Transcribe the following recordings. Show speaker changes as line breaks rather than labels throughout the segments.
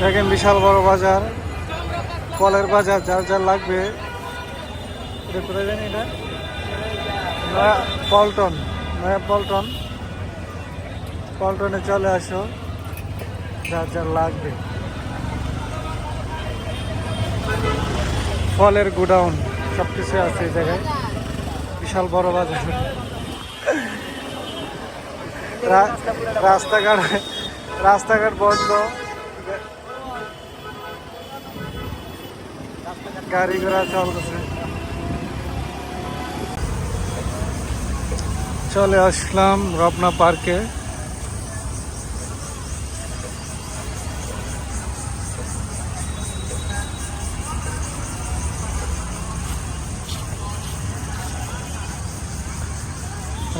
দেখেন বিশাল বড় বাজার ফলের বাজার, যার যার লাগবে। এটা নয়া পল্টন নয়া পল্টন। পল্টনে চলে আসো, যার যার লাগবে। ফলের গোডাউন সব কিছু আছে এই জায়গায়। বিশাল বড় বাজার। রাস্তাঘাট রাস্তাঘাট বন্ধ। গাড়ি ঘোড়া চলতেছে। চলে আসলাম রপনা পার্কে।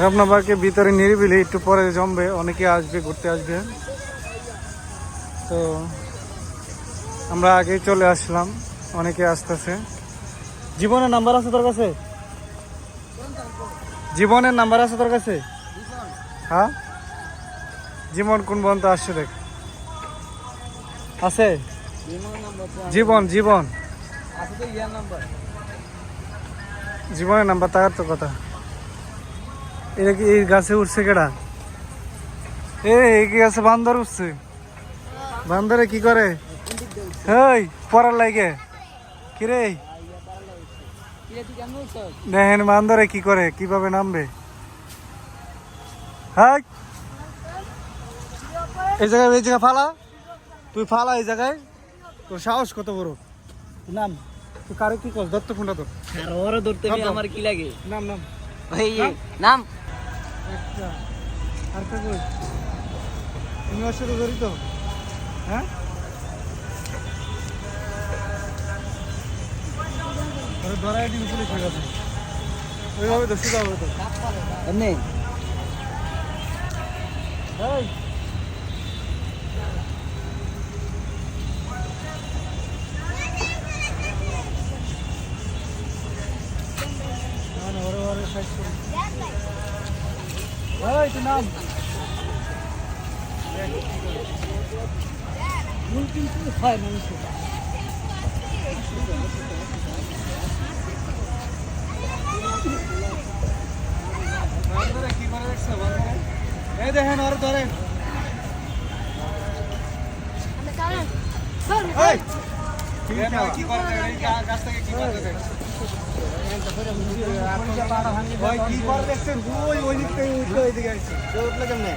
রপনা পার্কে ভিতরে নিরিবিলি, একটু পরে জমবে, অনেকে আসবে, ঘুরতে আসবে। তো আমরা আগেই চলে আসলাম। অনেকে আসতেছে। জীবনের নাম্বার আছে তোর কাছে? জীবনের নাম্বার আছে তোর কাছে? হ্যাঁ? জীবন কোন বন্ধ আসছে দেখ। আছে? জীবন জীবন। জীবনের নাম্বার তাকার তো কথা। এটা কি এই গাছে উঠছে কেডা? এ এই কি গাছে বান্দর উঠছে? বান্দরে কি করে? হেই পড়ার লাগে কিরে? দেখেন বান্দরে কি করে কীভাবে নামবে? হাই! এই জায়গায় এই জায়গায় ফালা। তুই ফালা এই জায়গায়। তোর সাহস কত বড়? নাম। তুই কারে কি কর দত্ত ফোনটা তোর?
ওরা ধরতে আমার কি লাগে?
নাম নাম।
ওই যে, নাম।
আচ্ছা। আর কে কই? তুমি ওর সাথে জড়িত? হ্যাঁ? ধরাই দিন পুলিশ হয়ে গেছে ওইভাবে তো সোজা হবে তো।
এমনি?
করুন এই নাম।
ভুল কিন্তু হয় মানুষের
বান্দরে কি করে দেখছ বান্দরে এই দেখেন ওরে ধরেন কি করে ওই দেখছেন? ওই ওই দিক থেকে উঠল ওইদিকে আসছে। উঠল কেমনে?